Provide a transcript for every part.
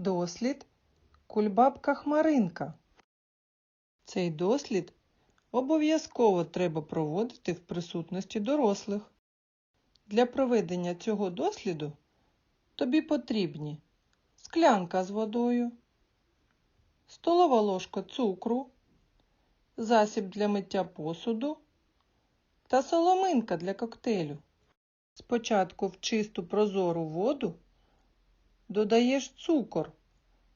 Дослід Кульбабка Хмаринка. Цей дослід обов'язково треба проводити в присутності дорослих. Для проведення цього досліду тобі потрібні склянка з водою, столова ложка цукру, засіб для миття посуду та соломинка для коктейлю. Спочатку в чисту прозору воду додаєш цукор,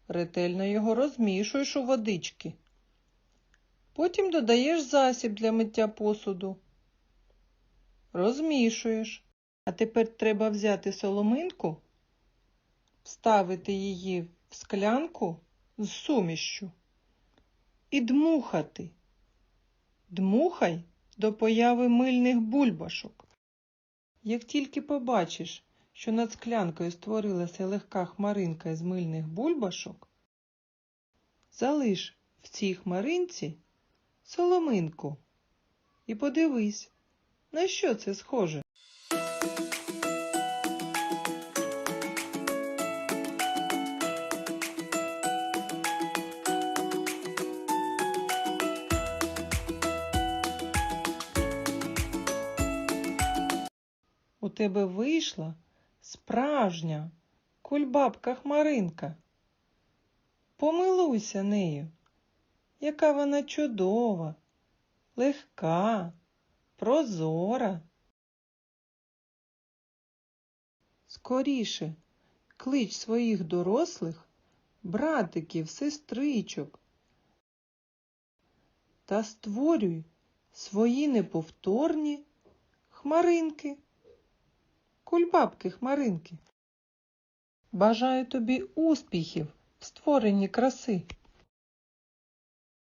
ретельно його розмішуєш у водички. Потім додаєш засіб для миття посуду. Розмішуєш. А тепер треба взяти соломинку, вставити її в склянку з сумішчю і дмухати. Дмухай до появи мильних бульбашок. Як тільки побачиш, що над склянкою створилася легка хмаринка із мильних бульбашок, залиш в цій хмаринці соломинку і подивись, на що це схоже. У тебе вийшла справжня кульбабка хмаринка. Помилуйся нею, яка вона чудова, легка, прозора. Скоріше клич своїх дорослих, братиків, сестричок та створюй свої неповторні хмаринки. Кульбабки хмаринки. Бажаю тобі успіхів в створенні краси.